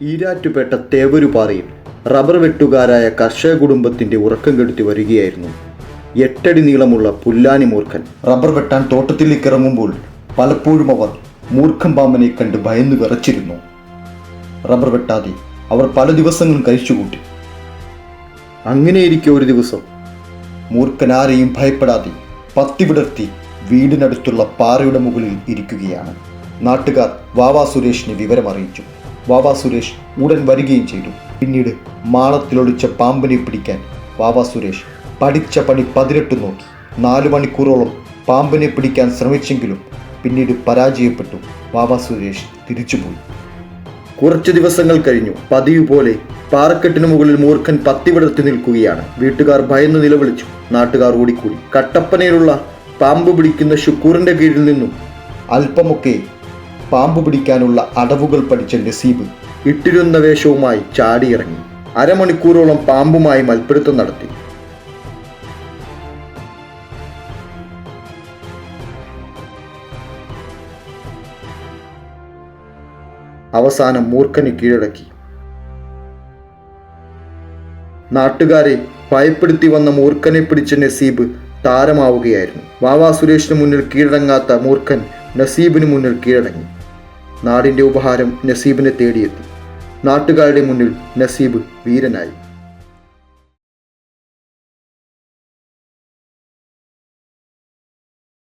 Erattupetta തേവരുപാറയിൽ rubber വെട്ടുകാരായ കർഷക കുടുംബത്തിന്റെ ഉറക്കം കെടുത്തി വരികയായിരുന്നു. എട്ടടി നീളമുള്ള പുല്ലാനി മൂർഖൻ റബ്ബർ വെട്ടാൻ തോട്ടത്തിലേക്ക് ഇറങ്ങുമ്പോൾ പലപ്പോഴും അവർ മൂർഖം പാമ്പനെ കണ്ട് ഭയന്നു വിറച്ചിരുന്നു. റബ്ബർ വെട്ടാതെ അവർ പല ദിവസങ്ങളും കഴിച്ചുകൂട്ടി. അങ്ങനെയിരിക്കെ ഒരു ദിവസം മൂർഖൻ ആരെയും ഭയപ്പെടാതെ പത്തി വിടർത്തി വീടിനടുത്തുള്ള പാറയുടെ മുകളിൽ ഇരിക്കുകയാണ്. നാട്ടുകാർ വാവാ സുരേഷിനെ വിവരമറിയിച്ചു. വാവാ സുരേഷ് ഉടൻ വരികയും ചെയ്തു. പിന്നീട് മാളത്തിലൊളിച്ച പാമ്പിനെ പിടിക്കാൻ വാവാ സുരേഷ് പഠിച്ച പണി പതിനെട്ട് നോക്കി. നാലു മണിക്കൂറോളം പാമ്പിനെ പിടിക്കാൻ ശ്രമിച്ചെങ്കിലും പിന്നീട് പരാജയപ്പെട്ടു. വാവാ സുരേഷ് തിരിച്ചുപോയി. കുറച്ച് ദിവസങ്ങൾ കഴിഞ്ഞു. പതിവ് പോലെ പാറക്കെട്ടിന് മുകളിൽ മൂർഖൻ പത്തിവിടർത്തി നിൽക്കുകയാണ്. വീട്ടുകാർ ഭയന്ന് നിലവിളിച്ചു. നാട്ടുകാർ ഓടിക്കൂടി. കട്ടപ്പനയിലുള്ള പാമ്പ് പിടിക്കുന്ന ഷുക്കൂറിന്റെ കീഴിൽ നിന്നും അല്പമൊക്കെ പാമ്പ് പിടിക്കാനുള്ള അടവുകൾ പഠിച്ച നസീബ് ഇട്ടിരുന്ന വേഷവുമായി ചാടിയിറങ്ങി. അരമണിക്കൂറോളം പാമ്പുമായി മൽപ്പിടുത്തം നടത്തി. അവസാനം മൂർഖന് കീഴടക്കി. നാട്ടുകാരെ ഭയപ്പെടുത്തി വന്ന മൂർഖനെ പിടിച്ച നസീബ് താരമാവുകയായിരുന്നു. വാവാ സുരേഷിന് മുന്നിൽ കീഴടങ്ങാത്ത മൂർഖൻ നസീബിന് മുന്നിൽ കീഴടങ്ങി. നാടിന്റെ ഉപഹാരം നസീബിനെ തേടിയെത്തി. നാട്ടുകാരുടെ മുന്നിൽ നസീബ് വീരനായി.